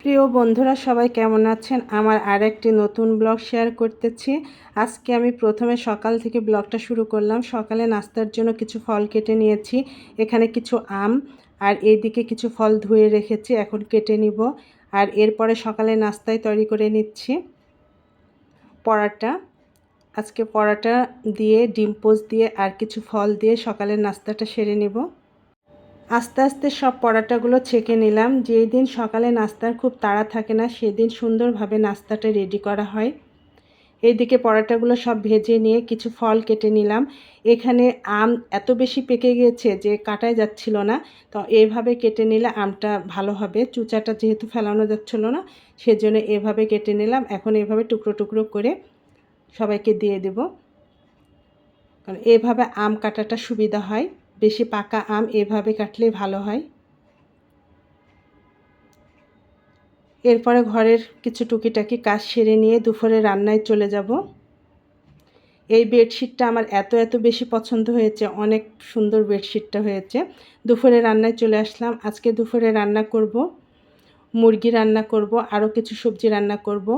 প্রিয় বন্ধুরা, সবাই কেমন আছেন? আমার আর একটি নতুন ব্লগ শেয়ার করতেছি। আজকে আমি প্রথমে সকাল থেকে ব্লগটা শুরু করলাম। সকালে নাস্তার জন্য কিছু ফল কেটে নিয়েছি, এখানে কিছু আম, আর এইদিকে কিছু ফল ধুয়ে রেখেছি, এখন কেটে নিব। আর এরপরে সকালে নাস্তায় তৈরি করে নিচ্ছি পরাটা। আজকে পরাটা দিয়ে, ডিম পোজ দিয়ে, আর কিছু ফল দিয়ে সকালের নাস্তাটা সেরে নেব। আস্তে আস্তে সব পরাটাগুলো ছেঁকে নিলাম। যেই দিন সকালে নাস্তার খুব তাড়া থাকে না, সেদিন সুন্দরভাবে নাস্তাটা রেডি করা হয়। এইদিকে পরাটাগুলো সব ভেজে নিয়ে কিছু ফল কেটে নিলাম। এখানে আম এত বেশি পেকে গিয়েছে যে কাটায় যাচ্ছিল না। তো এইভাবে কেটে নিলে আমটা ভালো হবে। চুচাটা যেহেতু ফেলানো যাচ্ছিল না, সেজন্য এভাবে কেটে নিলাম। এখন এভাবে টুকরো টুকরো করে সবাইকে দিয়ে দেব। কারণ এভাবে আম কাটাটা সুবিধা হয়। বেশি পাকা আম এভাবে কাটলে ভালো হয়। এরপরে ঘরের কিছু টুকিটাকি কাজ সেরে নিয়ে দুপুরে রান্নায় চলে যাব। এই বেডশিটটা আমার এত এত বেশি পছন্দ হয়েছে, অনেক সুন্দর বেডশিটটা হয়েছে। দুপুরে রান্নায় চলে আসলাম, আজকে দুপুরে রান্না করব, মুরগি রান্না করব, আরও কিছু সবজি রান্না করব।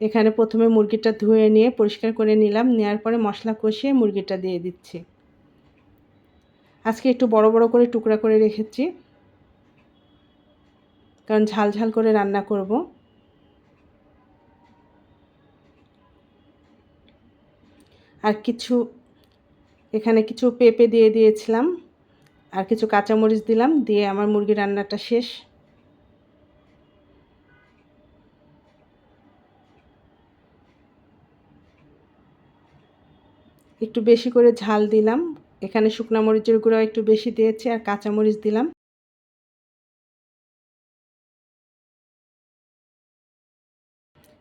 এখানে প্রথমে মুরগিটা ধুয়ে নিয়ে পরিষ্কার করে নিলাম নেওয়ার পরে মশলা কষিয়ে মুরগিটা দিয়ে দিচ্ছি। আজকে একটু বড় বড় করে টুকরা করে রেখেছি। কারণ ঝাল ঝাল করে রান্না করব। আর কিছু, এখানে কিছু পেঁপে দিয়ে দিয়েছিলাম। আর কিছু কাঁচামরিচ দিলাম, দিয়ে আমার মুরগি রান্নাটা শেষ। একটু বেশি করে ঝাল দিলাম। এখানে শুকনা মরিচের গুঁড়ো একটু বেশি দিয়েছি আর কাঁচা মরিচ দিলাম।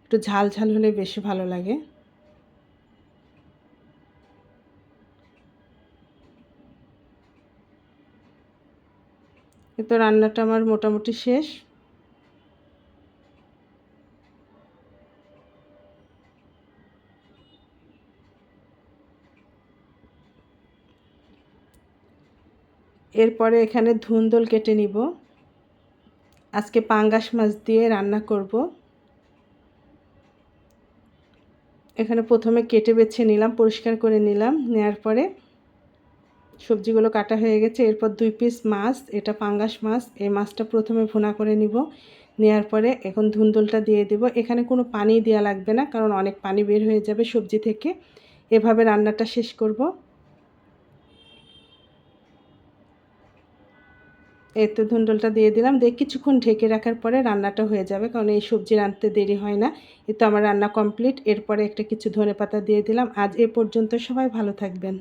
একটু ঝাল ঝাল হলে বেশি ভালো লাগে। তো রান্নাটা আমার মোটামুটি শেষ। এরপরে এখানে ধুন্দল কেটে নিব। আজকে পাঙ্গাস মাছ দিয়ে রান্না করব। এখানে প্রথমে কেটে বেছে নিলাম, পরিষ্কার করে নিলাম। নেওয়ার পরে সবজিগুলো কাটা হয়ে গেছে। এরপর দুই পিস মাছ, এটা পাঙ্গাস মাছ, এই মাছটা প্রথমে ভুনা করে নিব। নেওয়ার পরে এখন ধুন্দলটা দিয়ে দেব। এখানে কোনো পানি দেওয়া লাগবে না, কারণ অনেক পানি বের হয়ে যাবে সবজি থেকে। এভাবে রান্নাটা শেষ করব। এই তো দিয়ে দিলাম, দিয়ে কিছুক্ষণ ঢেকে রাখার পরে রান্নাটা হয়ে যাবে, কারণ এই সবজি রাঁধতে দেরি হয় না। এ তো আমার রান্না কমপ্লিট এরপরে একটা কিছু ধনে পাতা দিয়ে দিলাম। আজ এ পর্যন্ত সবাই ভালো থাকবেন।